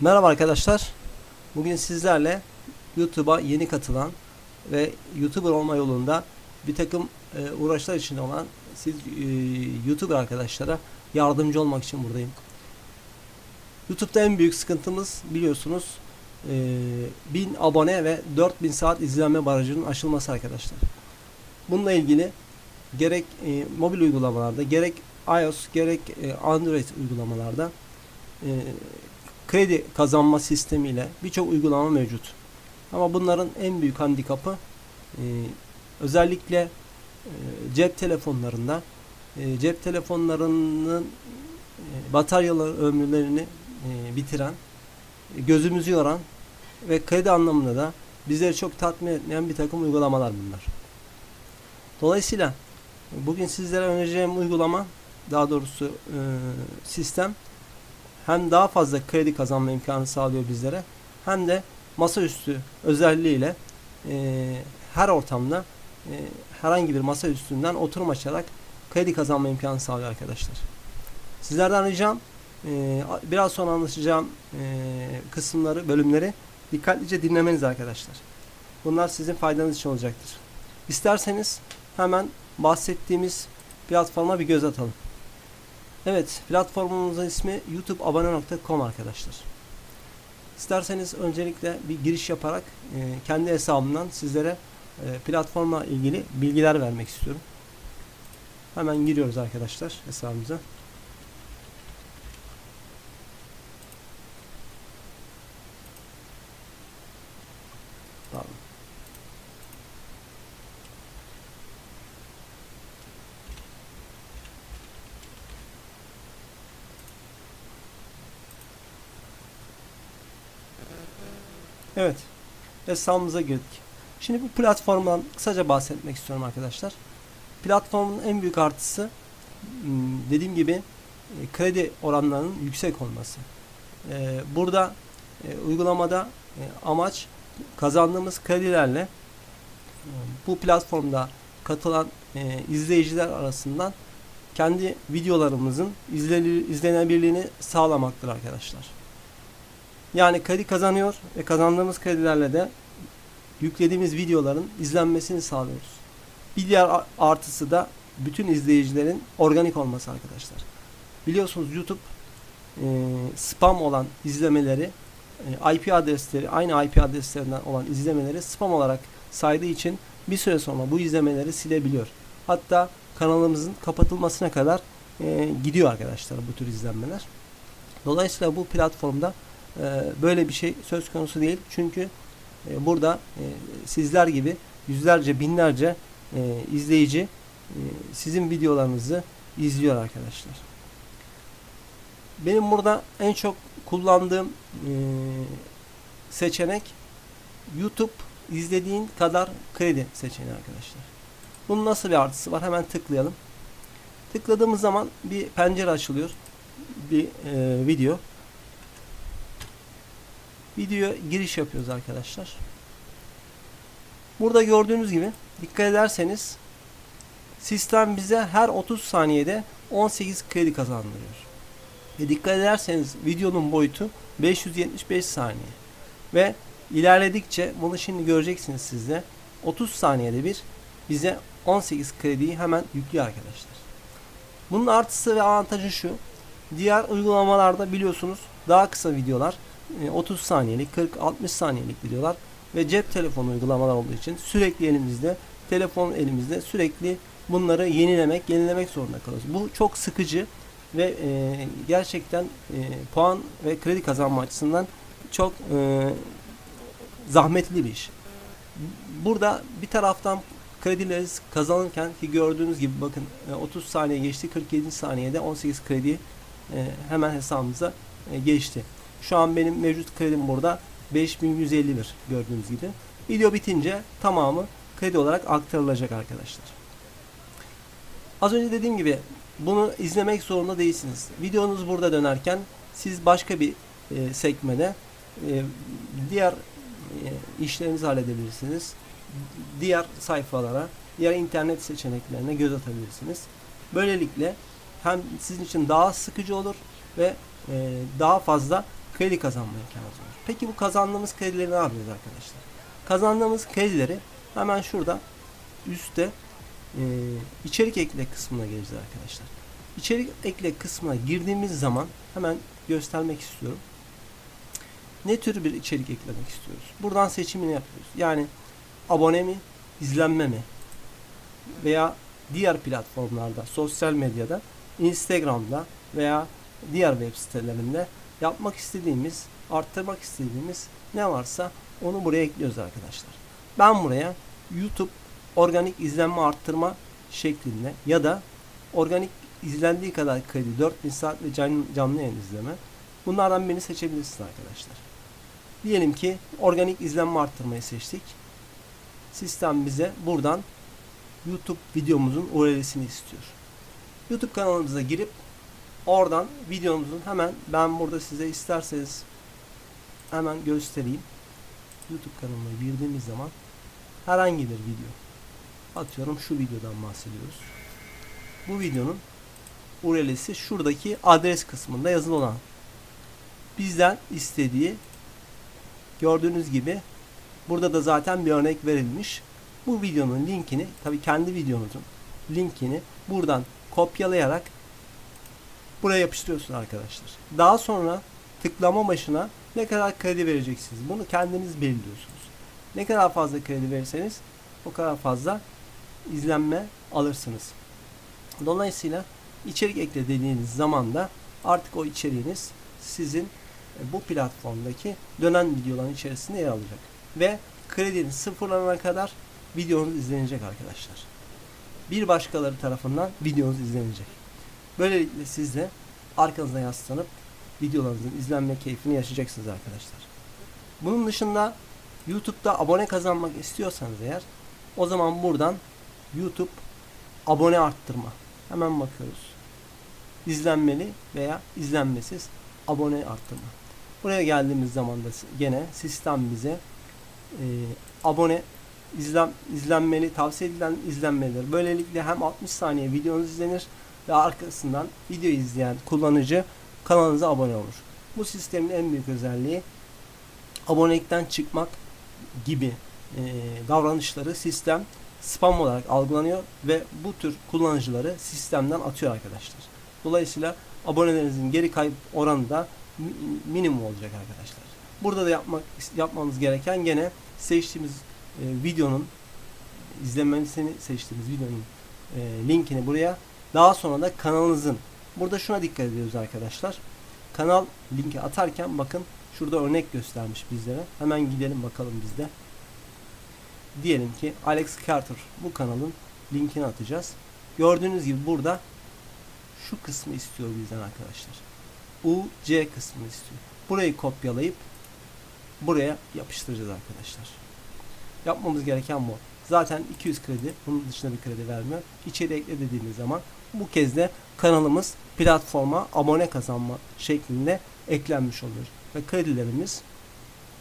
Merhaba arkadaşlar. Bugün sizlerle YouTube'a yeni katılan ve YouTuber olma yolunda bir takım e, uğraşlar içinde olan siz e, YouTuber arkadaşlara yardımcı olmak için buradayım. YouTube'da en büyük sıkıntımız biliyorsunuz e, 1000 abone ve 4000 saat izlenme barajının aşılması arkadaşlar. Bununla ilgili gerek e, mobil uygulamalarda gerek iOS gerek e, Android uygulamalarda e, kredi kazanma sistemiyle birçok uygulama mevcut. Ama bunların en büyük handikapı e, özellikle e, cep telefonlarında e, cep telefonlarının e, bataryaları ömürlerini bitiren, gözümüzü yoran ve kredi anlamında da bizleri çok tatmin etmeyen bir takım uygulamalar bunlar. Dolayısıyla bugün sizlere önereceğim uygulama daha doğrusu sistem hem daha fazla kredi kazanma imkanı sağlıyor bizlere hem de masaüstü özelliğiyle e, her ortamda e, herhangi bir masa üstünden oturum açarak kredi kazanma imkanı sağlıyor arkadaşlar. Sizlerden ricam e, biraz sonra anlatacağım e, kısımları, bölümleri dikkatlice dinlemeniz arkadaşlar. Bunlar sizin faydanız için olacaktır. İsterseniz hemen bahsettiğimiz platforma bir göz atalım. Evet, platformumuzun ismi youtubeabone.com arkadaşlar. İsterseniz öncelikle bir giriş yaparak e, kendi hesabımdan sizlere e, platformla ilgili bilgiler vermek istiyorum. Hemen giriyoruz arkadaşlar hesabımıza. Evet. Hesabımıza girdik. Şimdi bu platformdan kısaca bahsetmek istiyorum arkadaşlar. Platformun en büyük artısı hmm, dediğim gibi e, kredi oranlarının yüksek olması. E, Burada e, uygulamada amaç kazandığımız kredilerle bu platformda katılan izleyiciler arasından kendi videolarımızın izlenebilirliğini sağlamaktır arkadaşlar. Yani kredi kazanıyor ve kazandığımız kredilerle de yüklediğimiz videoların izlenmesini sağlıyoruz. Bir diğer artısı da bütün izleyicilerin organik olması arkadaşlar. Biliyorsunuz YouTube e, spam olan izlemeleri e, IP adresleri aynı IP adreslerinden olan izlemeleri spam olarak saydığı için bir süre sonra bu izlemeleri silebiliyor. Hatta kanalımızın kapatılmasına kadar e, gidiyor arkadaşlar bu tür izlenmeler. Dolayısıyla bu platformda böyle bir şey söz konusu değil. Çünkü e, burada e, sizler gibi yüzlerce binlerce e, izleyici sizin videolarınızı izliyor arkadaşlar. Benim burada en çok kullandığım seçenek YouTube izlediğin kadar kredi seçeneği arkadaşlar. Bunun nasıl bir artısı var? Hemen tıklayalım. Tıkladığımız zaman bir pencere açılıyor. Bir e, video. Videoya giriş yapıyoruz arkadaşlar. Burada gördüğünüz gibi dikkat ederseniz sistem bize her 30 saniyede 18 kredi kazandırıyor. Ve dikkat ederseniz videonun boyutu 575 saniye. Ve ilerledikçe bunu şimdi göreceksiniz siz de 30 saniyede bir bize 18 krediyi hemen yüklüyor arkadaşlar. Bunun artısı ve avantajı şu. Diğer uygulamalarda biliyorsunuz daha kısa videolar 30 saniyelik 40-60 saniyelik videolar ve cep telefonu uygulamalar olduğu için sürekli elimizde telefon elimizde sürekli bunları yenilemek yenilemek zorunda kalıyoruz. Bu çok sıkıcı ve e, gerçekten e, puan ve kredi kazanma açısından çok e, zahmetli bir iş. Burada bir taraftan kredileri kazanırken ki gördüğünüz gibi bakın e, 30 saniye geçti 47 saniyede 18 kredi e, hemen hesabımıza e, geçti. Şu an benim mevcut kredim burada 5151 gördüğünüz gibi. Video bitince tamamı kredi olarak aktarılacak arkadaşlar. Az önce dediğim gibi bunu izlemek zorunda değilsiniz. Videonuz burada dönerken siz başka bir e, sekmede e, diğer e, işlerinizi halledebilirsiniz. Diğer sayfalara, diğer internet seçeneklerine göz atabilirsiniz. Böylelikle hem sizin için daha sıkıcı olur ve e, daha fazla kredi kazanma imkanınız var. Peki bu kazandığımız kredileri ne yapacağız arkadaşlar? Kazandığımız kredileri hemen şurada üstte e, içerik ekle kısmına geleceğiz arkadaşlar. İçerik ekle kısmına girdiğimiz zaman hemen göstermek istiyorum. Ne tür bir içerik eklemek istiyoruz? Buradan seçimini yapıyoruz. Yani abone mi, izlenme mi? Veya diğer platformlarda, sosyal medyada, Instagram'da veya diğer web sitelerinde yapmak istediğimiz, arttırmak istediğimiz ne varsa onu buraya ekliyoruz arkadaşlar. Ben buraya YouTube organik izlenme arttırma şeklinde ya da organik izlendiği kadar kredi 4000 saat ve canlı, yayın izleme bunlardan birini seçebilirsiniz arkadaşlar. Diyelim ki organik izlenme arttırmayı seçtik. Sistem bize buradan YouTube videomuzun URL'sini istiyor. YouTube kanalımıza girip oradan videomuzun hemen ben burada size isterseniz hemen göstereyim. YouTube kanalına girdiğimiz zaman herhangi bir video atıyorum şu videodan bahsediyoruz. Bu videonun URL'si şuradaki adres kısmında yazılı olan bizden istediği gördüğünüz gibi burada da zaten bir örnek verilmiş. Bu videonun linkini tabi kendi videonuzun linkini buradan kopyalayarak buraya yapıştırıyorsun arkadaşlar. Daha sonra tıklama başına ne kadar kredi vereceksiniz. Bunu kendiniz belirliyorsunuz. Ne kadar fazla kredi verirseniz o kadar fazla izlenme alırsınız. Dolayısıyla içerik ekle dediğiniz zaman da artık o içeriğiniz sizin e, bu platformdaki dönen videoların içerisinde yer alacak. Ve krediniz sıfırlanana kadar videonuz izlenecek arkadaşlar. Bir başkaları tarafından videonuz izlenecek. Böylelikle siz de arkanıza yaslanıp videolarınızın izlenme keyfini yaşayacaksınız arkadaşlar. Bunun dışında YouTube'da abone kazanmak istiyorsanız eğer o zaman buradan YouTube abone arttırma. Hemen bakıyoruz. İzlenmeli veya izlenmesiz abone arttırma. Buraya geldiğimiz zaman da gene sistem bize e, abone izlen, izlenmeli, tavsiye edilen izlenmeleri. Böylelikle hem 60 saniye videonuz izlenir ve arkasından video izleyen kullanıcı kanalınıza abone olur. Bu sistemin en büyük özelliği abonelikten çıkmak gibi e, davranışları sistem spam olarak algılanıyor ve bu tür kullanıcıları sistemden atıyor arkadaşlar. Dolayısıyla abonelerinizin geri kayıp oranı da minimum olacak arkadaşlar. Burada da yapmak yapmamız gereken gene seçtiğimiz e, videonun izlemesini seçtiğimiz videonun e, linkini buraya daha sonra da kanalınızın burada şuna dikkat ediyoruz arkadaşlar. Kanal linki atarken bakın şurada örnek göstermiş bizlere. Hemen gidelim bakalım bizde. Diyelim ki Alex Carter bu kanalın linkini atacağız. Gördüğünüz gibi burada şu kısmı istiyor bizden arkadaşlar. UC kısmını istiyor. Burayı kopyalayıp buraya yapıştıracağız arkadaşlar. Yapmamız gereken bu. Zaten 200 kredi, bunun dışında bir kredi vermiyor. İçeri ekle dediğimiz zaman bu kez de kanalımız platforma abone kazanma şeklinde eklenmiş oluyor. Ve kredilerimiz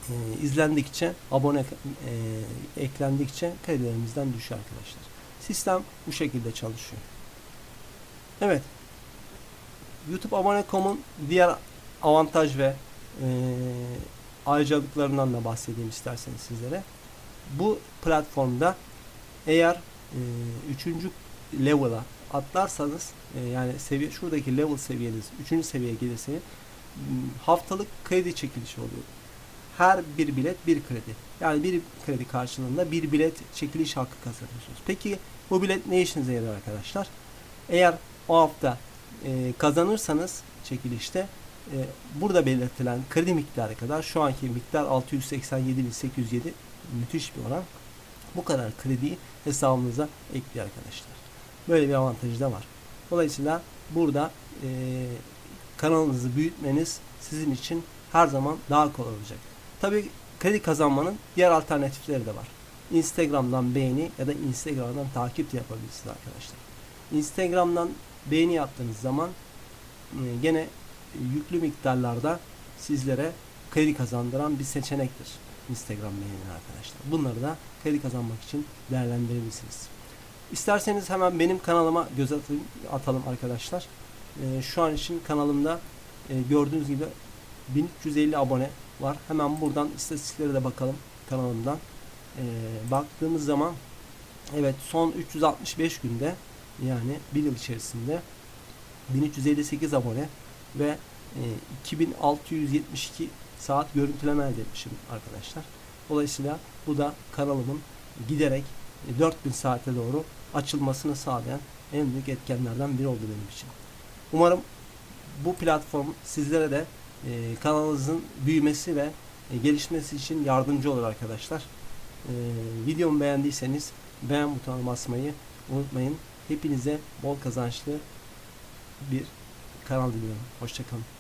e, izlendikçe, abone e, eklendikçe kredilerimizden düşüyor arkadaşlar. Sistem bu şekilde çalışıyor. Evet. YouTube abone.com'un diğer avantaj ve e, ayrıcalıklarından da bahsedeyim isterseniz sizlere. Bu platformda eğer e, üçüncü level'a atlarsanız e, yani seviye şuradaki level seviyeniz üçüncü seviyeye gelirseniz haftalık kredi çekilişi oluyor. Her bir bilet bir kredi. Yani bir kredi karşılığında bir bilet çekiliş hakkı kazanıyorsunuz. Peki bu bilet ne işinize yarar arkadaşlar? Eğer o hafta e, kazanırsanız çekilişte e, burada belirtilen kredi miktarı kadar şu anki miktar 687.807 müthiş bir oran. Bu kadar krediyi hesabınıza ekliyor arkadaşlar. Böyle bir avantajı da var. Dolayısıyla burada e, kanalınızı büyütmeniz sizin için her zaman daha kolay olacak. Tabi kredi kazanmanın diğer alternatifleri de var. Instagram'dan beğeni ya da Instagram'dan takip de yapabilirsiniz arkadaşlar. Instagram'dan beğeni yaptığınız zaman e, gene yüklü miktarlarda sizlere kredi kazandıran bir seçenektir. Instagram beğeni arkadaşlar. Bunları da kredi kazanmak için değerlendirebilirsiniz. İsterseniz hemen benim kanalıma göz atayım, atalım arkadaşlar. E, şu an için kanalımda e, gördüğünüz gibi 1350 abone var. Hemen buradan istatistiklere de bakalım kanalımdan. Ee, baktığımız zaman evet son 365 günde yani bir yıl içerisinde 1358 abone ve e, 2672 saat görüntüleme elde etmişim arkadaşlar. Dolayısıyla bu da kanalımın giderek e, 4000 saate doğru açılmasını sağlayan en büyük etkenlerden biri oldu benim için. Umarım bu platform sizlere de e, kanalınızın büyümesi ve e, gelişmesi için yardımcı olur arkadaşlar. E, videomu beğendiyseniz beğen butonuna basmayı unutmayın. Hepinize bol kazançlı bir kanal diliyorum. Hoşçakalın.